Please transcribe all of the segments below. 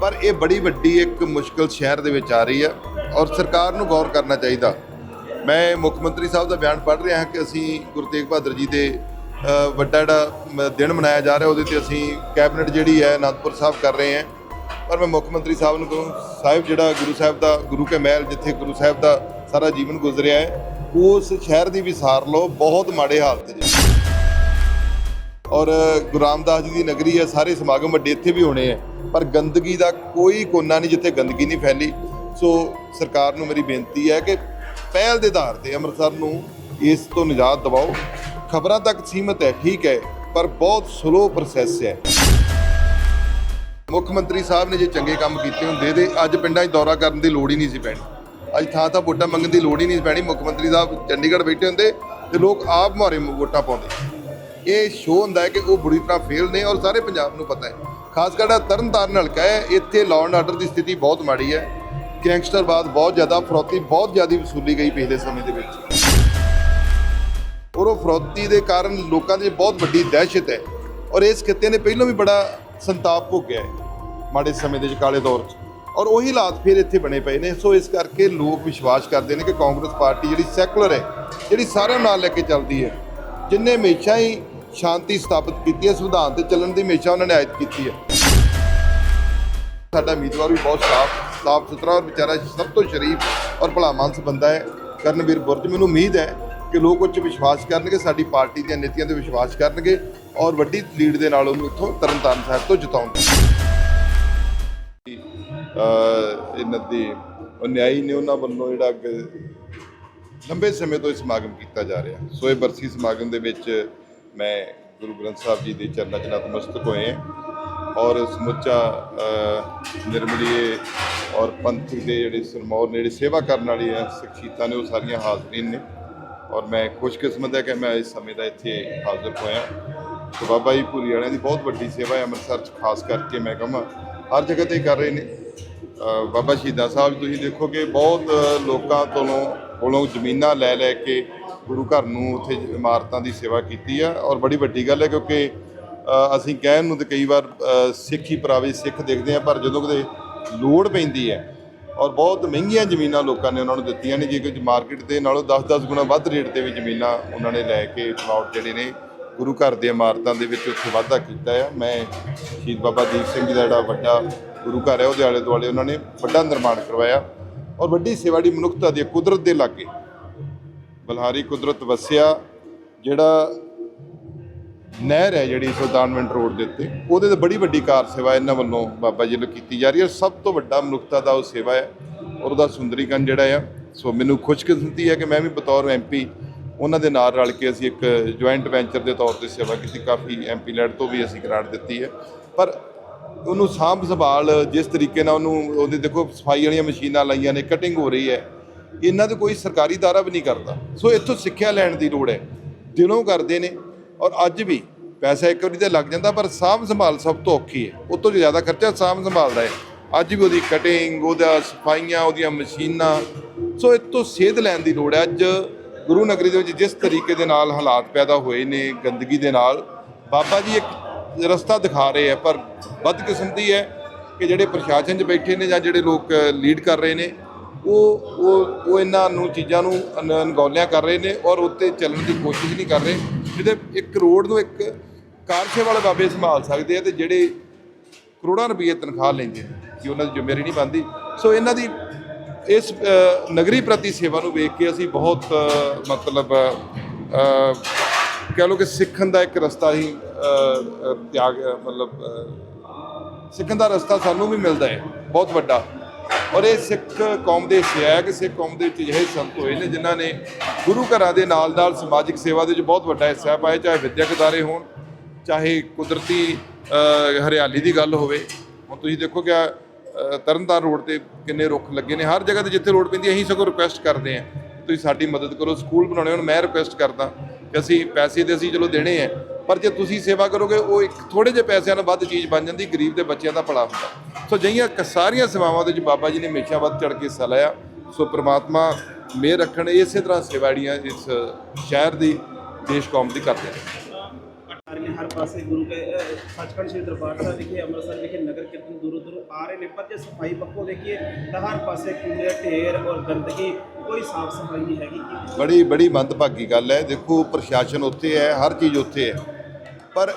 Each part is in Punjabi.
ਪਰ ਇਹ ਬੜੀ ਵੱਡੀ ਇੱਕ ਮੁਸ਼ਕਲ ਸ਼ਹਿਰ ਦੇ ਵਿੱਚ ਆ ਰਹੀ ਹੈ ਔਰ ਸਰਕਾਰ ਨੂੰ ਗੌਰ ਕਰਨਾ ਚਾਹੀਦਾ। ਮੈਂ ਮੁੱਖ ਮੰਤਰੀ ਸਾਹਿਬ ਦਾ ਬਿਆਨ ਪੜ੍ਹ ਰਿਹਾ ਹਾਂ ਕਿ ਅਸੀਂ ਗੁਰੂ ਤੇਗ ਬਹਾਦਰ ਜੀ ਦੇ ਵੱਡਾ ਜਿਹੜਾ ਮ- ਦਿਨ ਮਨਾਇਆ ਜਾ ਰਿਹਾ ਉਹਦੇ ਤੇ ਅਸੀਂ ਕੈਬਨਿਟ ਜਿਹੜੀ ਹੈ ਅਨੰਦਪੁਰ ਸਾਹਿਬ ਕਰ ਰਹੇ ਹਾਂ। ਪਰ ਮੈਂ ਮੁੱਖ ਮੰਤਰੀ ਸਾਹਿਬ ਨੂੰ ਕਹੂੰ, ਸਾਹਿਬ ਜਿਹੜਾ ਗੁਰੂ ਸਾਹਿਬ ਦਾ, ਗੁਰੂ ਕੇ ਮਹਿਲ ਜਿੱਥੇ ਗੁਰੂ ਸਾਹਿਬ ਦਾ ਸਾਰਾ ਜੀਵਨ ਗੁਜ਼ਰਿਆ ਹੈ, ਉਸ ਸ਼ਹਿਰ ਦੀ ਵਿਸਾਰ ਲਓ, ਬਹੁਤ ਮਾੜੇ ਹਾਲਤ ਜੀ ਔਰ ਗੁਰੂ ਰਾਮਦਾਸ ਜੀ ਦੀ ਨਗਰੀ ਹੈ, ਸਾਰੇ ਸਮਾਗਮ ਵੱਡੇ ਇੱਥੇ ਵੀ ਹੋਣੇ ਆ ਪਰ ਗੰਦਗੀ ਦਾ ਕੋਈ ਕੋਨਾ ਨਹੀਂ ਜਿੱਥੇ ਗੰਦਗੀ ਨਹੀਂ ਫੈਲੀ। ਸੋ ਸਰਕਾਰ ਨੂੰ ਮੇਰੀ ਬੇਨਤੀ ਹੈ ਕਿ ਪਹਿਲ ਦੇ ਆਧਾਰ ਤੇ ਅੰਮ੍ਰਿਤਸਰ ਨੂੰ ਇਸ ਤੋਂ ਨਿਜਾਤ ਦਿਵਾਓ। ਖਬਰਾਂ ਤੱਕ ਸੀਮਤ ਹੈ, ਠੀਕ ਹੈ, ਪਰ ਬਹੁਤ ਸਲੋ ਪ੍ਰੋਸੈਸ ਹੈ। ਮੁੱਖ ਮੰਤਰੀ ਸਾਹਿਬ ਨੇ ਜੇ ਚੰਗੇ ਕੰਮ ਕੀਤੇ ਹੁੰਦੇ ਤੇ ਅੱਜ ਪਿੰਡਾਂ 'ਚ ਦੌਰਾ ਕਰਨ ਦੀ ਲੋੜ ਹੀ ਨਹੀਂ ਸੀ ਪੈਣੀ। ਅੱਜ ਥਾਂ ਥਾਂ ਵੋਟਾਂ ਮੰਗਣ ਦੀ ਲੋੜ ਹੀ ਨਹੀਂ ਸੀ ਪੈਣੀ। ਮੁੱਖ ਮੰਤਰੀ ਸਾਹਿਬ ਚੰਡੀਗੜ੍ਹ ਬੈਠੇ ਹੁੰਦੇ ਤੇ ਲੋਕ ਆਪ ਮੁਹਾਰੇ ਵੋਟਾਂ ਪਾਉਂਦੇ। ਇਹ ਸ਼ੋਅ ਹੁੰਦਾ ਹੈ ਕਿ ਉਹ ਬੁਰੀ ਤਰ੍ਹਾਂ ਫੇਲ ਨੇ ਔਰ ਸਾਰੇ ਪੰਜਾਬ ਨੂੰ ਪਤਾ ਹੈ। ਖਾਸ ਕਰ ਤਰਨਤਾਰਨ ਹਲਕਾ ਹੈ, ਇੱਥੇ ਲਾਅ ਐਂਡ ਆਰਡਰ ਦੀ ਸਥਿਤੀ ਬਹੁਤ ਮਾੜੀ ਹੈ। ਗੈਂਗਸਟਰਵਾਦ ਬਹੁਤ ਜ਼ਿਆਦਾ, ਫਰੋਤੀ ਬਹੁਤ ਜ਼ਿਆਦਾ ਵਸੂਲੀ ਗਈ ਪਿਛਲੇ ਸਮੇਂ ਦੇ ਵਿੱਚ। ਔਰ ਉਹ ਫਰੌਤੀ ਦੇ ਕਾਰਨ ਲੋਕਾਂ ਦੇ ਬਹੁਤ ਵੱਡੀ ਦਹਿਸ਼ਤ ਹੈ। ਔਰ ਇਸ ਖਿੱਤੇ ਨੇ ਪਹਿਲਾਂ ਵੀ ਬੜਾ ਸੰਤਾਪ ਭੋਗਿਆ ਹੈ, ਮਾੜੇ ਸਮੇਂ ਦੇ ਵਿੱਚ, ਕਾਲੇ ਦੌਰ 'ਚ। ਔਰ ਉਹੀ ਹਾਲਾਤ ਫਿਰ ਇੱਥੇ ਬਣੇ ਪਏ ਨੇ। ਸੋ ਇਸ ਕਰਕੇ ਲੋਕ ਵਿਸ਼ਵਾਸ ਕਰਦੇ ਨੇ ਕਿ ਕਾਂਗਰਸ ਪਾਰਟੀ ਜਿਹੜੀ ਸੈਕੂਲਰ ਹੈ, ਜਿਹੜੀ ਸਾਰਿਆਂ ਨੂੰ ਨਾਲ ਲੈ ਕੇ ਚੱਲਦੀ ਹੈ, ਜਿੰਨੇ ਹਮੇਸ਼ਾ ਹੀ ਸ਼ਾਂਤੀ ਸਥਾਪਿਤ ਕੀਤੀ ਹੈ, ਸੰਵਿਧਾਨ ਤੇ ਚੱਲਣ ਦੀ ਹਮੇਸ਼ਾ ਉਹਨਾਂ ਨੇ ਆਇਤ ਕੀਤੀ ਹੈ। ਸਾਡਾ ਉਮੀਦਵਾਰ ਵੀ ਬਹੁਤ ਸਾਫ਼ ਸਾਫ਼ ਸੁਥਰਾ ਔਰ ਵਿਚਾਰਾ ਸਭ ਤੋਂ ਸ਼ਰੀਫ ਔਰ ਭਲਾ ਮਾਨਸ ਬੰਦਾ ਹੈ। ਕਰਨਵੀਰ ਬੁਰਜ ਮੈਨੂੰ ਉਮੀਦ ਹੈ ਕਿ ਲੋਕ ਉੱਚ ਵਿਸ਼ਵਾਸ ਕਰਨਗੇ, ਸਾਡੀ ਪਾਰਟੀ ਦੀਆਂ ਨੀਤੀਆਂ ਤੇ ਵਿਸ਼ਵਾਸ ਕਰਨਗੇ ਔਰ ਵੱਡੀ ਲੀਡ ਦੇ ਨਾਲ ਉਹਨੂੰ ਇੱਥੋਂ ਤਰਨਤਾਰਨ ਸਾਹਿਬ ਤੋਂ ਜਿਤਾਉਣਗੇ। ਇਹਨਾਂ ਦੇ ਉਹ ਨਿਆਈ ਨੇ ਉਹਨਾਂ ਵੱਲੋਂ ਜਿਹੜਾ ਲੰਬੇ ਸਮੇਂ ਤੋਂ ਇਹ ਸਮਾਗਮ ਕੀਤਾ ਜਾ ਰਿਹਾ। ਸੋ ਇਹ ਬਰਸੀ ਸਮਾਗਮ ਦੇ ਵਿੱਚ ਮੈਂ ਗੁਰੂ ਗ੍ਰੰਥ ਸਾਹਿਬ ਜੀ ਦੇ ਚਰਨਾਂ 'ਚ ਨਤਮਸਤਕ ਹੋਏ ਹਾਂ ਔਰ ਸਮੁੱਚਾ ਨਿਰਮਲੀਏ ਔਰ ਪੰਥ ਦੇ ਜਿਹੜੇ ਸਰਮੌਰ ਨੇ, ਜਿਹੜੀ ਸੇਵਾ ਕਰਨ ਵਾਲੇ ਆ ਸ਼ਖਸੀਅਤਾਂ ਨੇ, ਉਹ ਸਾਰੀਆਂ ਹਾਜ਼ਰੀਨ ਨੇ। ਔਰ ਮੈਂ ਖੁਸ਼ਕਿਸਮਤ ਹੈ ਕਿ ਮੈਂ ਇਸ ਸਮੇਂ ਦਾ ਇੱਥੇ ਹਾਜ਼ਰ ਹੋਇਆ। ਤੇ ਬਾਬਾ ਜੀ ਭੂਰੀ ਵਾਲਿਆਂ ਦੀ ਬਹੁਤ ਵੱਡੀ ਸੇਵਾ ਹੈ ਅੰਮ੍ਰਿਤਸਰ 'ਚ, ਖਾਸ ਕਰਕੇ ਮੈਂ ਕਹਾਂ, ਹਰ ਜਗ੍ਹਾ ਤੇ ਕਰ ਰਹੇ ਨੇ। ਬਾਬਾ ਸ਼ਹੀਦਾਂ ਸਾਹਿਬ, ਤੁਸੀਂ ਦੇਖੋਗੇ, ਬਹੁਤ ਲੋਕਾਂ ਤੋਂ ਕੋਲੋਂ ਜ਼ਮੀਨਾਂ ਲੈ ਲੈ ਕੇ ਗੁਰੂ ਘਰ ਨੂੰ ਉੱਥੇ ਇਮਾਰਤਾਂ ਦੀ ਸੇਵਾ ਕੀਤੀ ਆ ਔਰ ਬੜੀ ਵੱਡੀ ਗੱਲ ਹੈ ਕਿਉਂਕਿ ਅਸੀਂ ਕਹਿਣ ਨੂੰ ਤੇ ਕਈ ਵਾਰ ਸਿੱਖ ਹੀ ਪਰਾਵੇ ਸਿੱਖ ਦੇਖਦੇ ਆ, ਪਰ ਜਦੋਂ ਕਦੇ ਲੋੜ ਪੈਂਦੀ ਹੈ ਔਰ ਬਹੁਤ ਮਹਿੰਗੀਆਂ ਜ਼ਮੀਨਾਂ ਲੋਕਾਂ ਨੇ ਉਹਨਾਂ ਨੂੰ ਦਿੱਤੀਆਂ ਨੇ, ਜੇ ਕੁਝ ਮਾਰਕੀਟ ਦੇ ਨਾਲੋਂ 10-10 ਗੁਣਾ ਵੱਧ ਰੇਟ ਤੇ ਵੀ ਜ਼ਮੀਨਾਂ ਉਹਨਾਂ ਨੇ ਲੈ ਕੇ ਪਲਾਟ ਜਿਹੜੇ ਨੇ ਗੁਰੂ ਘਰ ਦੇ ਇਮਾਰਤਾਂ ਦੇ ਵਿੱਚ ਉੱਥੇ ਵਾਧਾ ਕੀਤਾ ਆ। ਮੈਂ ਸ਼ਹੀਦ ਬਾਬਾ ਦੀਪ ਸਿੰਘ ਜੀ ਦਾ ਜਿਹੜਾ ਵੱਡਾ ਗੁਰੂ ਘਰ ਹੈ, ਉਹਦੇ ਆਲੇ ਦੁਆਲੇ ਉਹਨਾਂ ਨੇ ਵੱਡਾ ਨਿਰਮਾਣ ਕਰਵਾਇਆ ਔਰ ਵੱਡੀ ਸੇਵਾ ਦੀ ਮਨੁੱਖਤਾ ਦੀ ਕੁਦਰਤ ਦੇ ਲਾਗੇ ਬਲਹਾਰੀ ਕੁਦਰਤ ਵਸਿਆ, ਜਿਹੜਾ ਨਹਿਰ ਹੈ ਜਿਹੜੀ ਸੁਲਤਾਨਵਿੰਡ ਰੋਡ ਦੇ ਉੱਤੇ, ਉਹਦੇ ਤੇ ਬੜੀ ਵੱਡੀ ਕਾਰ ਸੇਵਾ ਇਹਨਾਂ ਵੱਲੋਂ ਬਾਬਾ ਜੀ ਵੱਲੋਂ ਕੀਤੀ ਜਾ ਰਹੀ ਹੈ ਸਭ ਤੋਂ ਵੱਡਾ ਮਨੁੱਖਤਾ ਦਾ ਉਹ ਸੇਵਾ ਹੈ ਔਰ ਉਹਦਾ ਸੁੰਦਰੀਕਰਨ ਜਿਹੜਾ ਆ, ਸੋ ਮੈਨੂੰ ਖੁਸ਼ਕਿਸਮਤੀ ਹੈ ਕਿ ਮੈਂ ਵੀ ਬਤੌਰ ਐਮਪੀ ਉਹਨਾਂ ਦੇ ਨਾਲ ਰਲ ਕੇ ਅਸੀਂ ਇੱਕ ਜੁਆਇੰਟ ਵੈਂਚਰ ਦੇ ਤੌਰ ਤੇ ਸੇਵਾ ਕੀਤੀ, ਕਾਫੀ ਐਮਪੀ ਲੈਡ ਤੋਂ ਵੀ ਅਸੀਂ ਗ੍ਰਾਂਟ ਦਿੱਤੀ ਹੈ। ਪਰ ਉਹਨੂੰ ਸਾਂਭ ਸੰਭਾਲ ਜਿਸ ਤਰੀਕੇ ਨਾਲ ਉਹਨੂੰ, ਉਹਦੇ ਦੇਖੋ ਸਫ਼ਾਈ ਵਾਲੀਆਂ ਮਸ਼ੀਨਾਂ ਲਾਈਆਂ ਨੇ ਕਟਿੰਗ ਹੋ ਰਹੀ ਹੈ ਇਹਨਾਂ ਦੇ ਕੋਈ ਸਰਕਾਰੀ ਦਾਰਾ ਵੀ ਨਹੀਂ ਕਰਦਾ। ਸੋ ਇੱਥੋਂ ਸਿੱਖਿਆ ਲੈਣ ਦੀ ਲੋੜ ਹੈ। ਦਿਲੋਂ ਕਰਦੇ ਨੇ। ਔਰ ਅੱਜ ਵੀ ਪੈਸਾ ਇੱਕ ਵਾਰੀ ਤੇ ਲੱਗ ਜਾਂਦਾ, ਪਰ ਸਾਂਭ ਸੰਭਾਲ ਸਭ ਤੋਂ ਔਖੀ ਹੈ। ਉਹ ਤੋਂ ਜ਼ਿਆਦਾ ਖਰਚਾ ਸਾਂਭ ਸੰਭਾਲ ਦਾ ਹੈ। ਅੱਜ ਵੀ ਉਹਦੀ ਕਟਿੰਗ, ਉਹਦਾ ਸਫਾਈਆਂ, ਉਹਦੀਆਂ ਮਸ਼ੀਨਾਂ। ਸੋ ਇੱਥੋਂ ਤੋਂ ਸੇਧ ਲੈਣ ਦੀ ਲੋੜ ਹੈ। ਅੱਜ ਗੁਰੂ ਨਗਰੀ ਦੇ ਵਿੱਚ ਜਿਸ ਤਰੀਕੇ ਦੇ ਨਾਲ ਹਾਲਾਤ ਪੈਦਾ ਹੋਏ ਨੇ, ਗੰਦਗੀ ਦੇ ਨਾਲ, ਬਾਬਾ ਜੀ ਇੱਕ ਰਸਤਾ ਦਿਖਾ ਰਹੇ ਆ ਪਰ ਬਦਕਿਸਮਤੀ ਹੈ ਕਿ ਜਿਹੜੇ ਪ੍ਰਸ਼ਾਸਨ 'ਚ ਬੈਠੇ ਨੇ ਜਾਂ ਜਿਹੜੇ ਲੋਕ ਲੀਡ ਕਰ ਰਹੇ ਨੇ ਉਹ ਉਹ ਉਹ ਇਹਨਾਂ ਨੂੰ ਚੀਜ਼ਾਂ ਨੂੰ ਅਨ- ਅਣਗੌਲਿਆਂ ਕਰ ਰਹੇ ਨੇ ਔਰ ਉੱਤੇ ਚੱਲਣ ਦੀ ਕੋਸ਼ਿਸ਼ ਨਹੀਂ ਕਰ ਰਹੇ। ਜਿਹਦੇ ਇੱਕ ਕਰੋੜ ਨੂੰ ਇੱਕ ਕਾਰਸ਼ੇ ਵਾਲੇ ਬਾਬੇ ਸੰਭਾਲ ਸਕਦੇ ਆ ਤੇ ਜਿਹੜੇ ਕਰੋੜਾਂ ਰੁਪਏ ਤਨਖਾਹ ਲੈਂਦੇ ਨੇ ਕਿ ਉਹਨਾਂ ਦੀ ਜ਼ਿੰਮੇਵਾਰੀ ਨਹੀਂ ਬਣਦੀ। ਸੋ ਇਹਨਾਂ ਦੀ ਇਸ ਨਗਰੀ ਪ੍ਰਤੀ ਸੇਵਾ ਨੂੰ ਵੇਖ ਕੇ ਅਸੀਂ ਬਹੁਤ ਮਤਲਬ ਅ, ਕਹਿ ਲਓ ਕਿ ਸਿੱਖਣ ਦਾ ਇੱਕ ਰਸਤਾ ਹੀ ਤਿਆਗ ਮਤਲਬ ਸਿੱਖਣ ਦਾ ਰਸਤਾ ਸਾਨੂੰ ਵੀ ਮਿਲਦਾ ਹੈ ਬਹੁਤ ਵੱਡਾ। ਔਰ ਇਹ ਸਿੱਖ ਕੌਮ ਦੇ ਸਿਆਗ, ਸਿੱਖ ਕੌਮ ਦੇ ਵਿੱਚ ਅਜਿਹੇ ਸੰਤ ਹੋਏ ਨੇ, ਜਿਨ੍ਹਾਂ ਨੇ ਗੁਰੂ ਘਰਾਂ ਦੇ ਨਾਲ ਨਾਲ ਸਮਾਜਿਕ ਸੇਵਾ ਦੇ ਵਿੱਚ ਬਹੁਤ ਵੱਡਾ ਹਿੱਸਾ ਪਾਇਆ, ਚਾਹੇ ਵਿਦਿਅਕ ਅਦਾਰੇ ਹੋਣ, ਚਾਹੇ ਕੁਦਰਤੀ ਹਰਿਆਲੀ ਦੀ ਗੱਲ ਹੋਵੇ। ਹੁਣ ਤੁਸੀਂ ਦੇਖੋ ਕਿ ਤਰਨਤਾਰਨ ਰੋਡ ਤੇ ਕਿੰਨੇ ਰੁੱਖ ਲੱਗੇ ਨੇ। ਹਰ ਜਗ੍ਹਾ ਤੇ ਜਿੱਥੇ ਰੋਡ ਪੈਂਦੀ ਅਸੀਂ ਸਗੋਂ ਰਿਕੁਐਸਟ ਕਰਦੇ ਹਾਂ। ਕਿ ਤੁਸੀਂ ਸਾਡੀ ਮਦਦ ਕਰੋ, ਸਕੂਲ ਬਣਾਉਣੇ ਹੁਣ, ਮੈਂ ਰਿਕੁਐਸਟ ਕਰਦਾ ਕਿ ਅਸੀਂ ਪੈਸੇ ਤੇ ਅਸੀਂ ਚਲੋ ਦੇਣੇ ਆ ਪਰ ਜੇ ਤੁਸੀਂ ਸੇਵਾ ਕਰੋਗੇ ਉਹ ਇੱਕ ਥੋੜੇ ਜਿਹੇ ਪੈਸਿਆਂ ਨਾਲ ਵੱਧ ਚੀਜ਼ ਬਣ ਜਾਂਦੀ ਗਰੀਬ ਦੇ ਬੱਚਿਆਂ ਦਾ ਭਲਾ ਹੁੰਦਾ। ਸੋ ਜਿਹੀਆਂ ਕ- ਸਾਰੀਆਂ ਸੇਵਾਵਾਂ ਦੇ ਵਿੱਚ ਬਾਬਾ ਜੀ ਨੇ ਹਮੇਸ਼ਾ ਵੱਧ ਚੜ ਕੇ ਹਿੱਸਾ ਲਿਆ। ਸੋ ਪ੍ਰਮਾਤਮਾ ਮਿਹਰ ਰੱਖਣ ਇਸੇ ਤਰ੍ਹਾਂ ਸੇਵਾ ਜਿਹੜੀਆਂ ਇਸ ਸ਼ਹਿਰ ਦੀ ਦੇਸ਼ ਕੌਮ ਦੀ ਕਰਦੇ ਨੇ। ਹਰ ਪਾਸੇ ਗੁਰੂ ਕੇ ਸੱਚਖੰਡ ਸ੍ਰੀ ਦਰਬਾਰ ਸਾਹਿਬ ਵਿਖੇ ਅੰਮ੍ਰਿਤਸਰ ਵਿਖੇ ਨਗਰ ਕੀਰਤਨ ਦੂਰੋਂ ਦੂਰੋਂ ਆ ਰਹੇ ਨੇ। ਪਰ ਜੇ ਸਫ਼ਾਈ ਪੱਖੋਂ ਦੇਖੀਏ ਤਾਂ ਹਰ ਪਾਸੇ ਕੂੜੇ ਢੇਰ ਔਰ ਗੰਦਗੀ ਕੋਈ ਸਾਫ਼ ਸਫ਼ਾਈ ਨਹੀਂ ਹੈਗੀ। ਬੜੀ ਬੜੀ ਮੰਦਭਾਗੀ ਗੱਲ ਹੈ। ਦੇਖੋ ਪ੍ਰਸ਼ਾਸਨ ਉੱਥੇ ਹੈ ਹਰ ਚੀਜ਼ ਉੱਥੇ ਹੈ। ਪਰ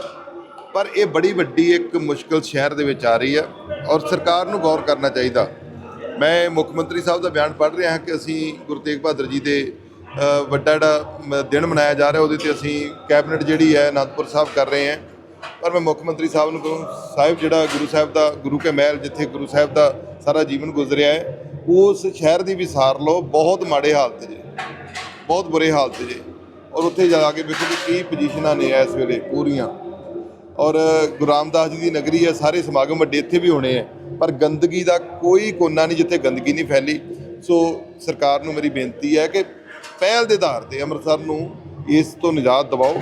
ਪਰ ਇਹ ਬੜੀ ਵੱਡੀ ਇੱਕ ਮੁਸ਼ਕਲ ਸ਼ਹਿਰ ਦੇ ਵਿੱਚ ਆ ਰਹੀ ਹੈ ਔਰ ਸਰਕਾਰ ਨੂੰ ਗੌਰ ਕਰਨਾ ਚਾਹੀਦਾ। ਮੈਂ ਮੁੱਖ ਮੰਤਰੀ ਸਾਹਿਬ ਦਾ ਬਿਆਨ ਪੜ੍ਹ ਰਿਹਾ ਹਾਂ ਕਿ ਅਸੀਂ ਗੁਰੂ ਤੇਗ ਬਹਾਦਰ ਜੀ ਦੇ ਵੱਡਾ ਜਿਹੜਾ ਮ- ਦਿਨ ਮਨਾਇਆ ਜਾ ਰਿਹਾ ਉਹਦੇ ਤੇ ਅਸੀਂ ਕੈਬਨਿਟ ਜਿਹੜੀ ਹੈ ਅਨੰਦਪੁਰ ਸਾਹਿਬ ਕਰ ਰਹੇ ਹਾਂ। ਪਰ ਮੈਂ ਮੁੱਖ ਮੰਤਰੀ ਸਾਹਿਬ ਨੂੰ ਕਹੂੰ, ਸਾਹਿਬ ਜਿਹੜਾ ਗੁਰੂ ਸਾਹਿਬ ਦਾ, ਗੁਰੂ ਕੇ ਮਹਿਲ ਜਿੱਥੇ ਗੁਰੂ ਸਾਹਿਬ ਦਾ ਸਾਰਾ ਜੀਵਨ ਗੁਜ਼ਰਿਆ ਹੈ, ਉਸ ਸ਼ਹਿਰ ਦੀ ਵੀ ਸਾਰ ਲਓ, ਬਹੁਤ ਮਾੜੇ ਹਾਲਤ ਜੇ, ਬਹੁਤ ਬੁਰੇ ਹਾਲਤ ਜੇ। ਔਰ ਉੱਥੇ ਜਾ ਕੇ ਵੇਖੋ ਕਿ ਕੀ ਪੋਜੀਸ਼ਨਾਂ ਨੇ ਇਸ ਵੇਲੇ ਪੂਰੀਆਂ। ਔਰ, ਗੁਰੂ ਰਾਮਦਾਸ ਜੀ ਦੀ ਨਗਰੀ ਹੈ, ਸਾਰੇ ਸਮਾਗਮ ਵੱਡੇ ਇੱਥੇ ਵੀ ਹੋਣੇ ਆ ਪਰ ਗੰਦਗੀ ਦਾ ਕੋਈ ਕੋਨਾ ਨਹੀਂ ਜਿੱਥੇ ਗੰਦਗੀ ਨਹੀਂ ਫੈਲੀ। ਸੋ, ਸਰਕਾਰ ਨੂੰ ਮੇਰੀ ਬੇਨਤੀ ਹੈ ਕਿ ਪਹਿਲ ਦੇ ਆਧਾਰ ਤੇ ਅੰਮ੍ਰਿਤਸਰ ਨੂੰ ਇਸ ਤੋਂ ਨਿਜਾਤ ਦਿਵਾਓ।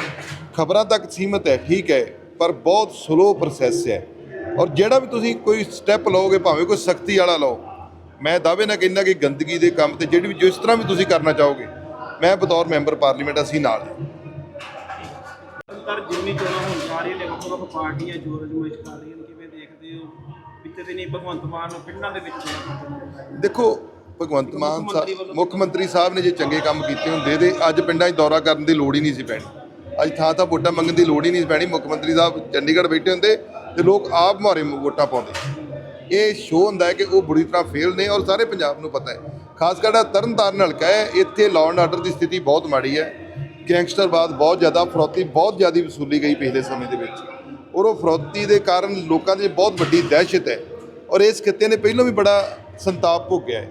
ਖਬਰਾਂ ਤੱਕ ਸੀਮਤ ਹੈ, ਠੀਕ ਹੈ, ਪਰ ਬਹੁਤ ਸਲੋ ਪ੍ਰੋਸੈਸ ਹੈ। ਔਰ ਜਿਹੜਾ ਵੀ ਤੁਸੀਂ ਕੋਈ ਸਟੈਪ ਲਓਗੇ, ਭਾਵੇਂ ਕੋਈ ਸਖਤੀ ਵਾਲਾ ਲਓ, ਮੈਂ ਦਾਅਵੇ ਨਾਲ ਕਹਿੰਦਾ ਕਿ ਗੰਦਗੀ ਦੇ ਕੰਮ ਤੇ ਜਿਹੜੀ ਵੀ, ਜਿਸ ਤਰ੍ਹਾਂ ਵੀ ਤੁਸੀਂ ਕਰਨਾ ਚਾਹੋਗੇ ਮੈਂ ਬਤੌਰ ਮੈਂਬਰ ਪਾਰਲੀਮੈਂਟ ਅਸੀਂ ਨਾਲ ਹਾਂ। ਪਰ ਜਿੰਨੀ ਚੋਣਾਂ ਹੋਣ ਜਾ ਰਹੀਆਂ ਨੇ ਵੱਖ ਵੱਖ ਪਾਰਟੀਆਂ ਜੋਰ ਅਜਮਾਇਸ਼ ਕਰ ਰਹੀਆਂ ਨੇ ਕਿਵੇਂ ਦੇਖਦੇ ਹੋ? ਪਿੱਛੇ ਨਹੀਂ ਭਗਵੰਤ ਮਾਨ ਨੂੰ ਪਿੰਡਾਂ ਦੇ ਵਿੱਚ। ਦੇਖੋ ਭਗਵੰਤ ਮਾਨ ਸਾਹਿਬ ਮੁੱਖ ਮੰਤਰੀ ਸਾਹਿਬ ਨੇ ਜੇ ਚੰਗੇ ਕੰਮ ਕੀਤੇ ਹੁੰਦੇ ਤੇ ਅੱਜ ਪਿੰਡਾਂ 'ਚ ਦੌਰਾ ਕਰਨ ਦੀ ਲੋੜ ਹੀ ਨਹੀਂ ਸੀ ਪੈਣੀ। ਅੱਜ ਥਾਂ ਥਾਂ ਵੋਟਾਂ ਮੰਗਣ ਦੀ ਲੋੜ ਹੀ ਨਹੀਂ ਪੈਣੀ। ਮੁੱਖ ਮੰਤਰੀ ਸਾਹਿਬ ਚੰਡੀਗੜ੍ਹ ਬੈਠੇ ਹੁੰਦੇ ਤੇ ਲੋਕ ਆਪ ਮਾਰੇ ਵੋਟਾਂ ਪਾਉਂਦੇ। ਇਹ ਸ਼ੋਅ ਹੁੰਦਾ ਹੈ ਕਿ ਉਹ ਬੁਰੀ ਤਰ੍ਹਾਂ ਫੇਲ ਨੇ ਔਰ ਸਾਰੇ ਪੰਜਾਬ ਨੂੰ ਪਤਾ ਹੈ। ਖਾਸ ਕਰ ਤਰਨਤਾਰਨ ਹਲਕਾ ਹੈ, ਇੱਥੇ ਲਾਅ ਐਂਡ ਆਰਡਰ ਦੀ ਸਥਿਤੀ ਬਹੁਤ ਮਾੜੀ ਹੈ। ਗੈਂਗਸਟਰਵਾਦ ਬਹੁਤ ਜ਼ਿਆਦਾ, ਫਰੋਤੀ ਬਹੁਤ ਜ਼ਿਆਦਾ ਵਸੂਲੀ ਗਈ ਪਿਛਲੇ ਸਮੇਂ ਦੇ ਵਿੱਚ। ਔਰ ਉਹ ਫਰੌਤੀ ਦੇ ਕਾਰਨ ਲੋਕਾਂ ਦੇ ਬਹੁਤ ਵੱਡੀ ਦਹਿਸ਼ਤ ਹੈ। ਔਰ ਇਸ ਖਿੱਤੇ ਨੇ ਪਹਿਲਾਂ ਵੀ ਬੜਾ ਸੰਤਾਪ ਭੋਗਿਆ ਹੈ,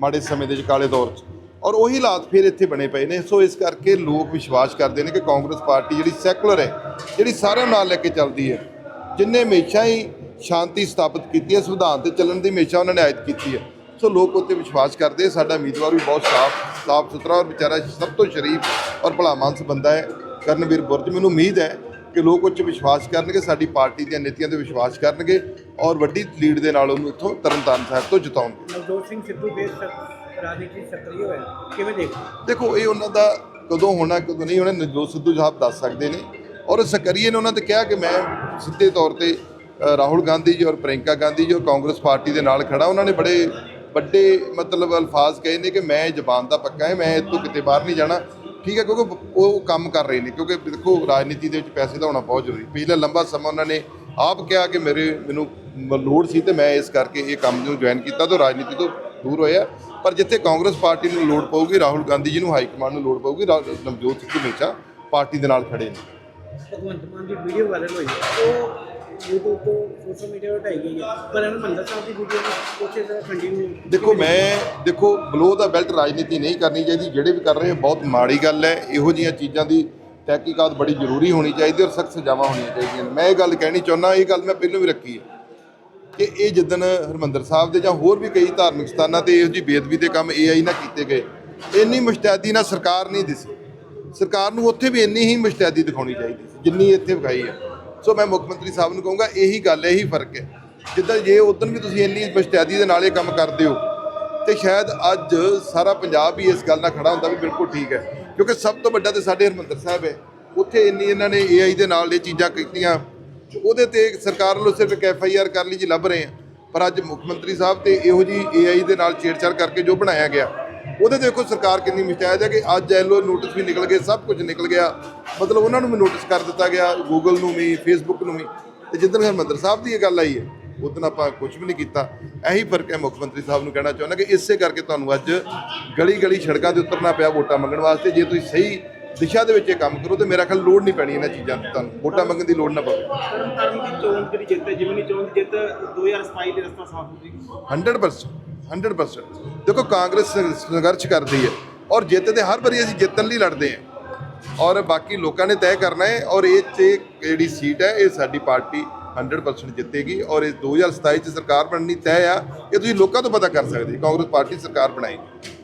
ਮਾੜੇ ਸਮੇਂ ਦੇ ਵਿੱਚ, ਕਾਲੇ ਦੌਰ 'ਚ। ਔਰ ਉਹੀ ਹਾਲਾਤ ਫਿਰ ਇੱਥੇ ਬਣੇ ਪਏ ਨੇ। ਸੋ ਇਸ ਕਰਕੇ ਲੋਕ ਵਿਸ਼ਵਾਸ ਕਰਦੇ ਨੇ ਕਿ ਕਾਂਗਰਸ ਪਾਰਟੀ ਜਿਹੜੀ ਸੈਕੂਲਰ ਹੈ, ਜਿਹੜੀ ਸਾਰਿਆਂ ਨੂੰ ਨਾਲ ਲੈ ਕੇ ਚੱਲਦੀ ਹੈ ਜਿਨਨੇ ਹਮੇਸ਼ਾ ਹੀ ਸ਼ਾਂਤੀ ਸਥਾਪਿਤ ਕੀਤੀ ਹੈ, ਸੰਵਿਧਾਨ ਤੇ ਚੱਲਣ ਦੀ ਹਮੇਸ਼ਾ ਉਹਨਾਂ ਨੇ ਆਇਤ ਕੀਤੀ ਹੈ। ਸੋ ਲੋਕ ਉੱਤੇ ਵਿਸ਼ਵਾਸ ਕਰਦੇ ਸਾਡਾ ਉਮੀਦਵਾਰ ਵੀ ਬਹੁਤ ਸਾਫ਼ ਸਾਫ਼ ਸੁਥਰਾ ਔਰ ਵਿਚਾਰਾ ਸਭ ਤੋਂ ਸ਼ਰੀਫ ਔਰ ਭਲਾ ਮਾਨਸ ਬੰਦਾ ਹੈ ਕਰਨਵੀਰ ਬੁਰਜ। ਮੈਨੂੰ ਉਮੀਦ ਹੈ ਕਿ ਲੋਕ ਉੱਚ ਵਿਸ਼ਵਾਸ ਕਰਨਗੇ ਸਾਡੀ ਪਾਰਟੀ ਦੀਆਂ ਨੀਤੀਆਂ ਤੇ ਵਿਸ਼ਵਾਸ ਕਰਨਗੇ ਔਰ ਵੱਡੀ ਲੀਡ ਦੇ ਨਾਲ ਉਹਨੂੰ ਇੱਥੋਂ ਤਰਨਤਾਰਨ ਸਾਹਿਬ ਤੋਂ ਜਿਤਾਉਣਗੇ ਨਵਜੋਤ ਸਿੰਘ ਸਿੱਧੂ ਦੇ ਰਾਜਨੀਤੀ ਸਕਰੀ ਹੋਏ ਕਿਵੇਂ ਦੇਖਦੇ ਦੇਖੋ ਇਹ ਉਹਨਾਂ ਦਾ ਕਦੋਂ ਹੋਣਾ ਕਦੋਂ ਨਹੀਂ ਹੋਣਾ ਨਵਜੋਤ ਸਿੱਧੂ ਸਾਹਿਬ ਦੱਸ ਸਕਦੇ ਨੇ। ਔਰ ਸਕਰੀਏ ਨੇ ਉਹਨਾਂ ਤੇ ਕਿਹਾ ਕਿ ਮੈਂ ਸਿੱਧੇ ਤੌਰ ਤੇ ਰਾਹੁਲ ਗਾਂਧੀ ਜੀ ਔਰ ਪ੍ਰਿੰਕਾ ਗਾਂਧੀ ਜੀ ਔਰ ਕਾਂਗਰਸ ਪਾਰਟੀ ਦੇ ਨਾਲ ਖੜਾ ਉਹਨਾਂ ਨੇ ਬੜੇ ਵੱਡੇ ਮਤਲਬ ਅਲਫਾਜ਼ ਕਹੇ ਨੇ ਕਿ ਮੈਂ ਜ਼ਬਾਨ ਦਾ ਪੱਕਾ ਹੈ, ਮੈਂ ਇੱਥੋਂ ਕਿਤੇ ਬਾਹਰ ਨਹੀਂ ਜਾਣਾ। ਠੀਕ ਹੈ, ਕਿਉਂਕਿ ਉਹ ਕੰਮ ਕਰ ਰਹੇ ਨੇ, ਕਿਉਂਕਿ ਦੇਖੋ, ਰਾਜਨੀਤੀ ਦੇ ਵਿੱਚ ਪੈਸੇ ਦਾ ਹੋਣਾ ਬਹੁਤ ਜ਼ਰੂਰੀ। ਪਿਛਲਾ ਲੰਬਾ ਸਮਾਂ ਉਹਨਾਂ ਨੇ ਆਪ ਕਿਹਾ ਕਿ ਮੇਰੇ, ਮੈਨੂੰ ਲੋੜ ਸੀ ਤੇ ਮੈਂ ਇਸ ਕਰਕੇ ਇਹ ਕੰਮ ਨੂੰ ਜੁਆਇਨ ਕੀਤਾ, ਤਾਂ ਰਾਜਨੀਤੀ ਤੋਂ ਦੂਰ ਹੋਇਆ। ਪਰ ਜਿੱਥੇ ਕਾਂਗਰਸ ਪਾਰਟੀ ਨੂੰ ਲੋੜ ਪਊਗੀ, ਰਾਹੁਲ ਗਾਂਧੀ ਜੀ ਨੂੰ ਹਾਈ ਕਮਾਂਡ ਨੂੰ ਲੋੜ ਪਊਗੀ ਨਵਜੋਤ ਸਿੰਘ ਹਮੇਸ਼ਾ ਪਾਰਟੀ ਦੇ ਨਾਲ ਖੜੇ ਨੇ। ਭਗਵੰਤ ਮਾਨ ਦੀ ਵੀਡੀਓ ਵਾਇਰਲ ਹੋਈ ਉਹ YouTube ਤੋਂ ਸੋਸ਼ਲ ਮੀਡੀਆ ਤੇ ਹਟਾਈ ਗਈ ਹੈ। ਪਰ ਹਰਿਮੰਦਰ ਸਾਹਿਬ ਦੀ ਵੀਡੀਓ ਨੂੰ ਉਸੇ ਤਰ੍ਹਾਂ ਕੰਟੀਨਿਊ ਦੇਖੋ ਮੈਂ ਦੇਖੋ ਬਲੋ ਦਾ ਬੈਲਟ ਰਾਜਨੀਤੀ ਨਹੀਂ ਕਰਨੀ ਚਾਹੀਦੀ। ਜਿਹੜੇ ਵੀ ਕਰ ਰਹੇ ਬਹੁਤ ਮਾੜੀ ਗੱਲ ਹੈ। ਇਹੋ ਜਿਹੀਆਂ ਚੀਜ਼ਾਂ ਦੀ ਤਹਿਕੀਕਾਤ ਬੜੀ ਜ਼ਰੂਰੀ ਹੋਣੀ ਚਾਹੀਦੀ ਔਰ ਸਖਤ ਸਜ਼ਾਵਾਂ ਹੋਣੀਆਂ ਚਾਹੀਦੀਆਂ ਮੈਂ ਇਹ ਗੱਲ ਕਹਿਣੀ ਚਾਹੁੰਦਾ ਇਹ ਗੱਲ ਮੈਂ ਪਹਿਲਾਂ ਵੀ ਰੱਖੀ ਹੈ ਕਿ ਇਹ ਜਿੱਦਣ ਹਰਮੰਦਰ ਸਾਹਿਬ ਦੇ ਜਾਂ ਹੋਰ ਵੀ ਕਈ ਧਾਰਮਿਕ ਸਥਾਨਾਂ ਤੇ ਇਹੋ ਜਿਹੀ ਬੇਅਦਬੀ ਦੇ ਕੰਮ ਏਆਈ ਨਾਲ ਕੀਤੇ ਗਏ ਇੰਨੀ ਮੁਸ਼ਤੈਦੀ ਨਾਲ ਸਰਕਾਰ ਨਹੀਂ ਦਿਸੀ। ਸਰਕਾਰ ਨੂੰ ਉੱਥੇ ਵੀ ਇੰਨੀ ਹੀ ਮੁਸ਼ਤੈਦੀ ਦਿਖਾਉਣੀ ਚਾਹੀਦੀ ਸੀ ਜਿੰਨੀ ਇੱਥੇ ਵਿਖਾਈ ਹੈ। ਸੋ ਮੈਂ ਮੁੱਖ ਮੰਤਰੀ ਸਾਹਿਬ ਨੂੰ ਕਹੂੰਗਾ, ਇਹੀ ਗੱਲ ਹੈ, ਇਹੀ ਫ਼ਰਕ ਹੈ। ਜਿੱਦਾਂ ਜੇ ਉਦੋਂ ਵੀ ਤੁਸੀਂ ਇੰਨੀ ਮੁਸ਼ਤੈਦੀ ਦੇ ਨਾਲ ਇਹ ਕੰਮ ਕਰਦੇ ਹੋ, ਤੇ ਸ਼ਾਇਦ ਅੱਜ ਸਾਰਾ ਪੰਜਾਬ ਹੀ ਇਸ ਗੱਲ ਨਾਲ ਖੜਾ ਹੁੰਦਾ ਵੀ ਬਿਲਕੁਲ ਠੀਕ ਹੈ। ਕਿਉਂਕਿ ਸਭ ਤੋਂ ਵੱਡਾ ਤੇ ਸਾਡੇ ਹਰਮੰਦਰ ਸਾਹਿਬ ਹੈ। ਉੱਥੇ ਇੰਨੀ ਇਹਨਾਂ ਨੇ ਏਆਈ ਦੇ ਨਾਲ ਇਹ ਚੀਜ਼ਾਂ ਕੀਤੀਆਂ। ਉਹਦੇ ਤੇ ਸਰਕਾਰ ਵੱਲੋਂ ਸਿਰਫ ਇੱਕ ਐਫ ਆਈ ਆਰ ਕਰ ਲਈ ਜੀ, ਲੱਭ ਰਹੇ ਆ। ਪਰ ਅੱਜ ਮੁੱਖ ਮੰਤਰੀ ਸਾਹਿਬ ਤੇ ਇਹੋ ਜੀ ਏਆਈ ਦੇ ਨਾਲ ਛੇੜਛਾੜ ਕਰਕੇ ਜੋ ਬਣਾਇਆ ਗਿਆ ਉਹਦੇ ਦੇਖੋ ਸਰਕਾਰ ਕਿੰਨੀ ਮੁਸ਼ਤੈਦ ਹੈ ਕਿ ਅੱਜ ਐਲਓ ਨੋਟਿਸ ਵੀ ਨਿਕਲ ਗਏ ਸਭ ਕੁਝ ਨਿਕਲ ਗਿਆ। ਮਤਲਬ ਉਹਨਾਂ ਨੂੰ ਵੀ ਨੋਟਿਸ ਕਰ ਦਿੱਤਾ ਗਿਆ ਗੂਗਲ ਨੂੰ ਵੀ ਫੇਸਬੁੱਕ ਨੂੰ ਵੀ। ਤੇ ਜਿੱਦਣ ਹਰਮੰਦਰ ਸਾਹਿਬ ਦੀ ਇਹ ਗੱਲ ਆਈ ਹੈ ਉਦੋਂ ਆਪਾਂ ਕੁਝ ਵੀ ਨਹੀਂ ਕੀਤਾ। ਇਹੀ ਫ਼ਰਕ ਹੈ ਮੁੱਖ ਮੰਤਰੀ ਸਾਹਿਬ ਨੂੰ ਕਹਿਣਾ ਚਾਹੁੰਦਾ ਕਿ ਇਸੇ ਕਰਕੇ ਤੁਹਾਨੂੰ ਅੱਜ ਗਲੀ ਗਲੀ ਸੜਕਾਂ ਤੇ ਉਤਰਨਾ ਪਿਆ ਵੋਟਾਂ ਮੰਗਣ ਵਾਸਤੇ। ਜੇ ਤੁਸੀਂ ਸਹੀ ਦਿਸ਼ਾ ਦੇ ਵਿੱਚ ਇਹ ਕੰਮ ਕਰੋ ਤੇ ਮੇਰਾ ਖਿਆਲ ਲੋੜ ਨਹੀਂ ਪੈਣੀ ਇਹਨਾਂ ਚੀਜ਼ਾਂ ਦੀ ਤੁਹਾਨੂੰ। ਵੋਟਾਂ ਮੰਗਣ ਦੀ ਲੋੜ ਨਾ ਪਵੇ। ਤਰਨਤਾਰਨ ਦੀ ਚੋਣ ਜਿਹੜੀ ਜਿੱਤ ਹੈ ਜਿਮਨੀ ਚੋਣ ਦੀ ਜਿੱਤ 2027 ਦੇ ਰਸਤਾ ਸਾਫ਼ ਹੋ ਜੇਗੀ 100% 100% ਦੇਖੋ, ਕਾਂਗਰਸ ਸੰਘਰਸ਼ ਕਰਦੀ ਹੈ ਔਰ ਜਿੱਤ ਦੇ ਹਰ ਵਾਰੀ ਅਸੀਂ ਜਿੱਤਣ ਲਈ ਲੜਦੇ ਹਾਂ। ਔਰ ਬਾਕੀ ਲੋਕਾਂ ਨੇ ਤੈਅ ਕਰਨਾ ਹੈ ਔਰ ਇਹ 'ਚ ਜਿਹੜੀ ਸੀਟ ਹੈ, ਇਹ ਸਾਡੀ ਪਾਰਟੀ 100% ਜਿੱਤੇਗੀ ਔਰ ਇਹ 2027 ਚ ਸਰਕਾਰ ਬਣਨੀ ਤੈਅ ਆ। ਇਹ ਤੁਸੀਂ ਲੋਕਾਂ ਤੋਂ ਪਤਾ ਕਰ ਸਕਦੇ ਕਾਂਗਰਸ ਪਾਰਟੀ ਸਰਕਾਰ ਬਣਾਏਗੀ।